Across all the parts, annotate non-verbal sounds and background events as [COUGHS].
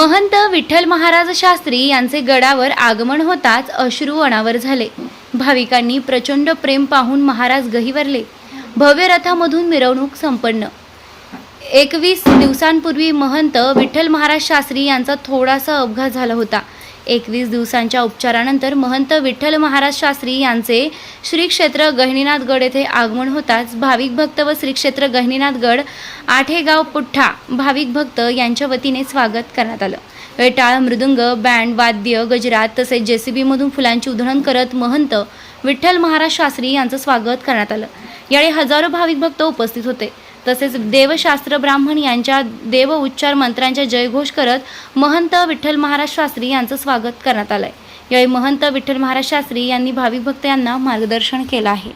महंत विठ्ठल महाराज शास्त्री यांचे गडावर आगमन होताच अश्रू अनावर झाले. भाविकांनी प्रचंड प्रेम पाहून महाराज गहिवरले. भव्य रथामधून मिरवणूक संपन्न. एकवीस दिवसांपूर्वी महंत विठ्ठल महाराज शास्त्री यांचा थोडासा अपघात झाला होता. एकवीस दिवसांच्या उपचारानंतर महंत विठ्ठल महाराज शास्त्री यांचे श्री क्षेत्र येथे आगमन होताच भाविक भक्त व श्री क्षेत्र आठेगाव पुठ्ठा भाविक भक्त यांच्या वतीने स्वागत करण्यात आलं. वेटाळ मृदुंग बँड वाद्य गजरात तसेच जेसीबीमधून फुलांची उधळण करत महंत विठ्ठल महाराज शास्त्री यांचं स्वागत करण्यात आलं. यावेळी हजारो भाविक भक्त उपस्थित होते. तसेच देवशास्त्र ब्राह्मण यांच्या देव उच्चार मंत्रांच्या जयघोष करत महंत विठ्ठल महाराज शास्त्री यांचं स्वागत करण्यात आलंय. यावेळी महंत विठ्ठल महाराज शास्त्री यांनी भाविक भक्त यांना मार्गदर्शन केलं आहे.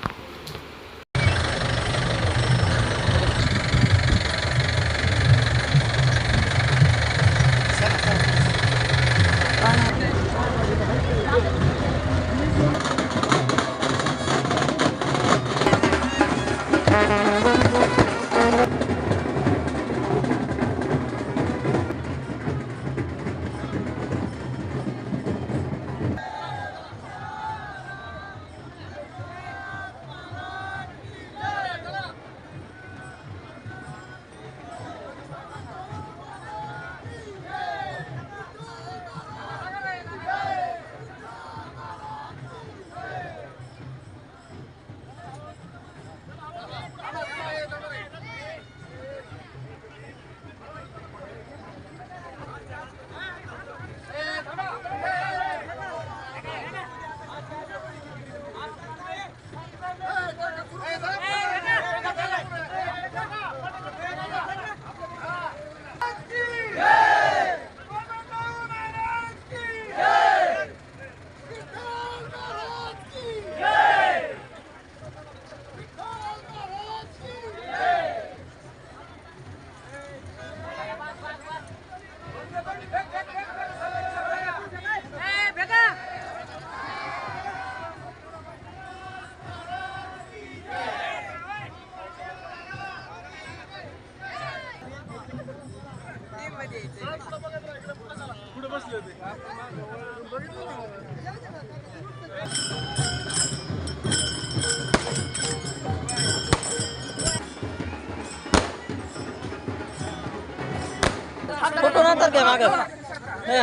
फोटो नंतर घ्या माग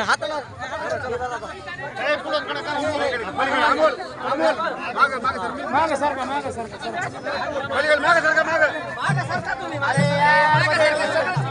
हाताला तुम्ही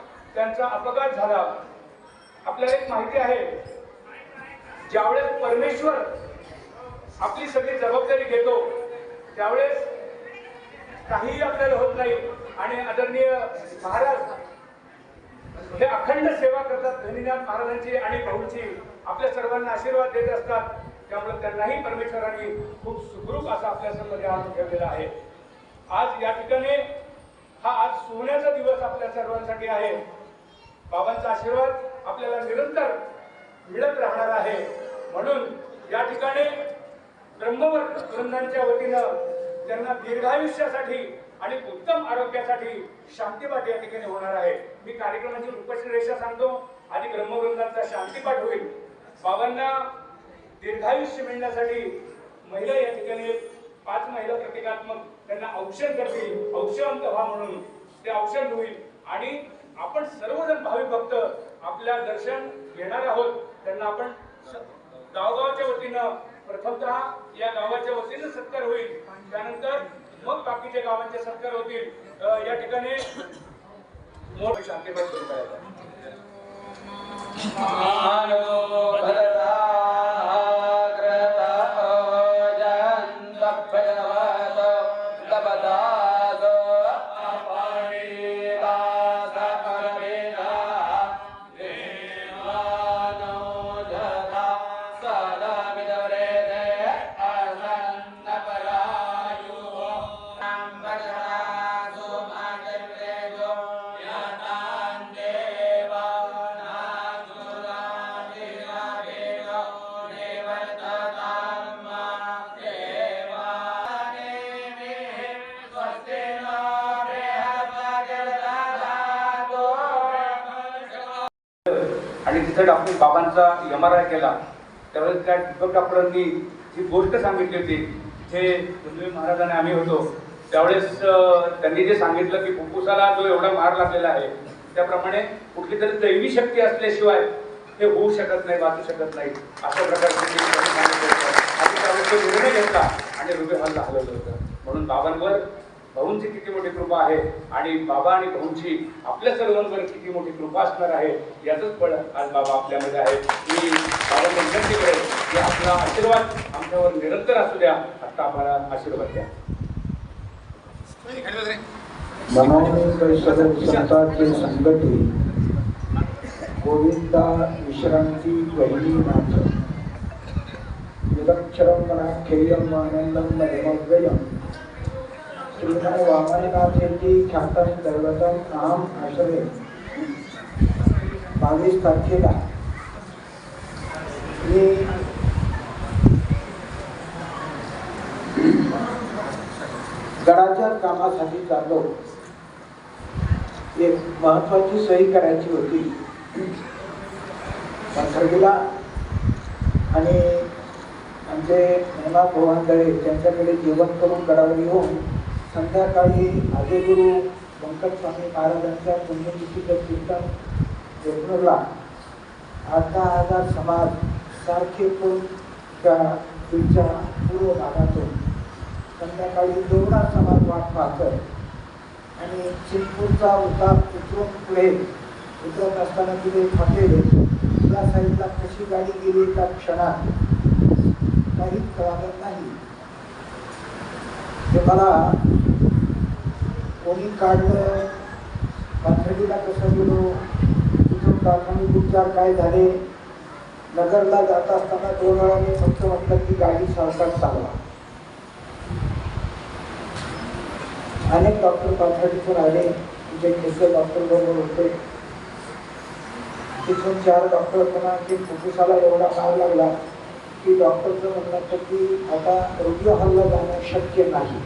त्यांचा अपघात झाला. आपल्याला एक माहिती आहे ज्यावेळेस परमेश्वर आपली सगळी जबाबदारी घेतो त्यावेळेस काहीही आपल्याला होत नाही. आणि आदरणीय महाराज हे अखंड सेवा करतात धनीनाथ महाराजांची आणि भाऊंची. आपल्या सर्वांना आशीर्वाद देत असतात. त्यामुळे त्यांनाही परमेश्वरांनी खूप सुखरूप असा आपल्यासमोर आज ठेवलेला आहे. आज या ठिकाणी हा आज सोन्याचा दिवस आपल्या सर्वांसाठी आहे. बाबांचा आशीर्वाद आपल्याला निरंतर मिळत राहणार आहे. म्हणून या ठिकाणी ब्रह्मवर्ग वृंदांच्या वतीनं त्यांना दीर्घायुष्यासाठी आणि उत्तम आरोग्यासाठी शांतीपाठ या ठिकाणी होणार आहे. मी कार्यक्रमाची रूपश्री रेषा सांगतो आणि ब्रह्मवृंदांचा शांतीपाठ होईल. बाबांना दीर्घायुष्य मिळण्यासाठी महिला या ठिकाणी पाच महिला प्रतिकात्मक त्यांना औषध करतील. औषध व्हा म्हणून ते औषध होईल. आणि आपण सर्वजण भाविक भक्त आपल्या दर्शन घेणार आहोत. त्यांना आपण गावगावच्या वतीनं प्रथमतः या गावाच्या वतीनं सत्कार होईल. त्यानंतर मग बाकीच्या गावांचे सत्कार होतील. या ठिकाणी मोठ शांतीपाठ सुरू करायचा तिथं डॉक्टर बाबांचा एम आर आय केला. त्यावेळेस त्या दीपक डॉक्टरांनी जी गोष्ट सांगितली होती तिथे दुर्मिळ महाराजांनी आम्ही होतो त्यावेळेस त्यांनी जे सांगितलं की फुफ्फुसाला जो एवढा मार लागलेला आहे त्याप्रमाणे कुठली तरी दैवी शक्ती असल्याशिवाय हे होऊ शकत नाही वाचू शकत नाही अशा प्रकारचे निर्णय घेतला आणि रुबे हॉलला हलवलं होतं. म्हणून बाबांवर भाऊंची किती मोठी कृपा आहे आणि बाबा आणि भाऊंची आपल्या सर्वांवर किती मोठी कृपा असणार आहे याचंच फळ आज बाबा आपल्यामध्ये आहे. मी बाबा विनंती करेल की आपला आशीर्वाद आमच्यावर निरंतर असू द्या. आता आम्हाला आशीर्वाद द्या. संगती गोविंदा विश्रांती वैली नाथ निरक्षरं मनाख्येयम् आनंदम मधुमव्ययम् श्रीमन् वामननाथेति ख्यातं दैवतम् अहम् आश्रये बावीस तारखेला मी गडाच्या कामासाठी चाललो. एक महत्वाची सही करायची होती. [COUGHS] पाथर्डीला आणि आमचे हेमा भवानदळे त्यांच्याकडे जेवण करून गडावर येऊन संध्याकाळी आदिगुरु व्यंकट स्वामी महाराजांच्या पुण्यतिथीचं कीर्तन यत्नूरला आठ दहा हजार समाज सारखे पण त्या बीचच्या पूर्व भागातून संध्याकाळी दोघा समाज वाट पाहतात आणि चिंचपूरचा उतार उतरून पुढे उतरत असताना तिथे हॉटेल आहे. त्या साईडला कशी गाडी गेली त्या क्षणात काहीच कळालं नाही ते मला कोणी काढलं? पाथर्डीला कसं गेलो? तिथून प्राथमिक उपचार काय झाले? नगरला जात असताना दोन वेळा मी फक्त म्हटलं की गाडी सावकाश चालवा. अनेक डॉक्टर पाथर्डीतून आले जे केसर डॉक्टर बरोबर होते. तिथून चार डॉक्टर पुन्हा की फुफ्फुसाला एवढा मार लागला. की डॉक्टरचं म्हणणं की आता रुग्ण हल्ला जाणं शक्य नाही.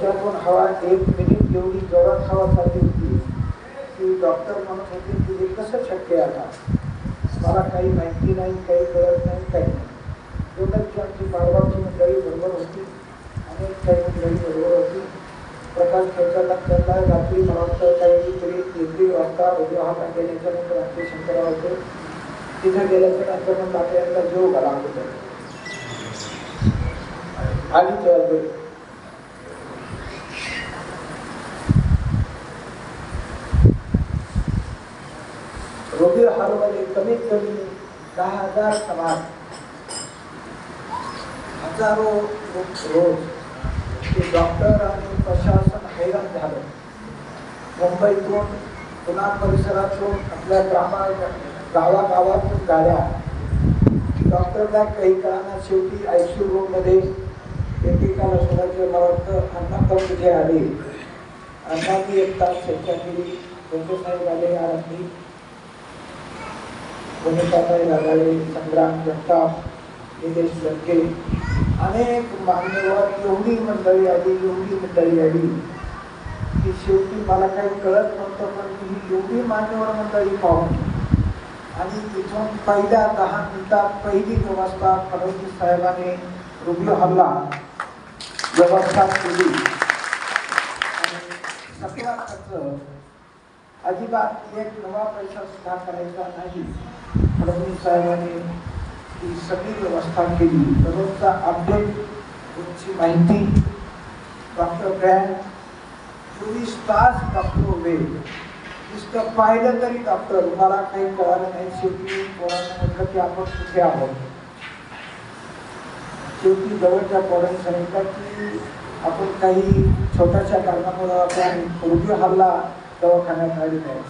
त्याच्यातून हवा एक मिनिट एवढी जोरात हवा चालली होती की डॉक्टर म्हणत होते की हे कसं शक्य आता? मला काही माहिती नाही काही कळत नाही काही नाही. एवढंच आमची बाळगावची मंडळी बरोबर होती अनेक काही मंडळी बरोबर होती. प्रकाश खेळताना त्यांना रात्री मला वाटतं काहीतरी एक दीड वाजता उद्या हा गेल्याच्यानंतर आमचे शंकरराव होते. तिथे गेल्याच्यानंतर मग आपल्याला जीव घाला होतो. आणि तेव्हा रोगी हरवले कमीत कमी दहा हजार समाज हजारो रोज ते डॉक्टर आणि प्रशासन हैराण झालं. मुंबईतून पुन्हा परिसरातून आपल्या ग्रामा गावागावातून गाड्या. डॉक्टर काय काही काळांना शेवटी आय सी यू रूममध्ये एकेकाला सोडायचे मला वाटतं अण्णा पण तिथे आले. अण्णांनी एक तास चर्चा केली. कोणते साहेब आले या वनिताताई रागाळे संग्राम जगताप निलेश लंके अनेक मान्यवर एवढी मंडळी आली एवढी मंडळी आली. की शेवटी मला काही कळत नव्हतं पण ही एवढी मान्यवर मंडळी पाहून आणि तिथून पहिल्या दहा मिनिटात पहिली व्यवस्था फडणवीस साहेबांनी रुग्ण हल्ला. व्यवस्था केली. आणि सगळा खर्च अजिबात एक नवा पैसा सुद्धा करायचा नाही. फडणवीस साहेबांनी ही सगळी व्यवस्था केली. दररोजचा अपडेट तुमची माहिती डॉक्टर ब्रँड चोवीस तास डॉक्टर उभे. नुसतं पाहिलं तरी डॉक्टर मला काही कळालं नाही शेवटी कोणाला म्हटलं की आपण कुठे आहोत? शेवटी जवळच्या पोरांनी सांगितलं की आपण काही छोट्याशा कारणामुळं आपण रुग्ण हल्ला दवाखान्यात आली नाही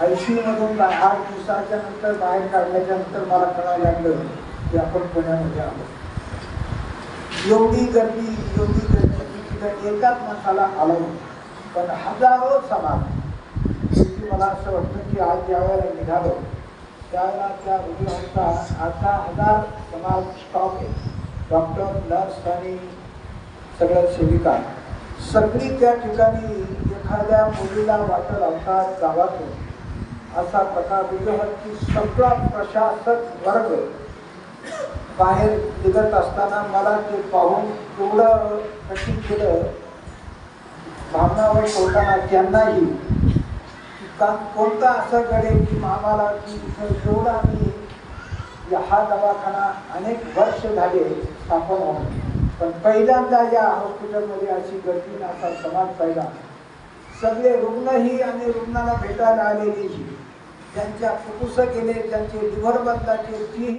आय सी यूमधून आठ दिवसाच्या नंतर बाहेर काढल्याच्या नंतर मला कळायला लागलं की आपण पुण्यामध्ये आलो एवढी गर्दी एवढी गर्दी तिथं एकाच माणसाला आलो. पण हजारो समाज मला असं वाटतं की आज ज्या वेळेला निघालो त्यावेळेला त्या रुग्णांचा आता हजार समाज स्टॉप आहे. डॉक्टर नर्स आणि सगळ्या सेविका. सगळी त्या ठिकाणी एखाद्या मुलीला वाटत असतात गावातून. असा प्रकार बुद्धहत की सगळा प्रशासक वर्ग बाहेर निघत असताना मला ते पाहून एवढं कठीण केलं. भावनावर होताना त्यांनाही का कोणता असं घडेल की आम्हाला की इथं जेवढा मी हा दवाखाना अनेक वर्ष झाले स्थापन होऊन. पण पहिल्यांदा या हॉस्पिटलमध्ये अशी गर्दी असा समाज पाहिला. सगळे रुग्णही आणि रुग्णाला भेटायला आलेलेही ज्यांच्या फुफ्फुसं गेले ज्यांचे लिव्हर बंदाचे ती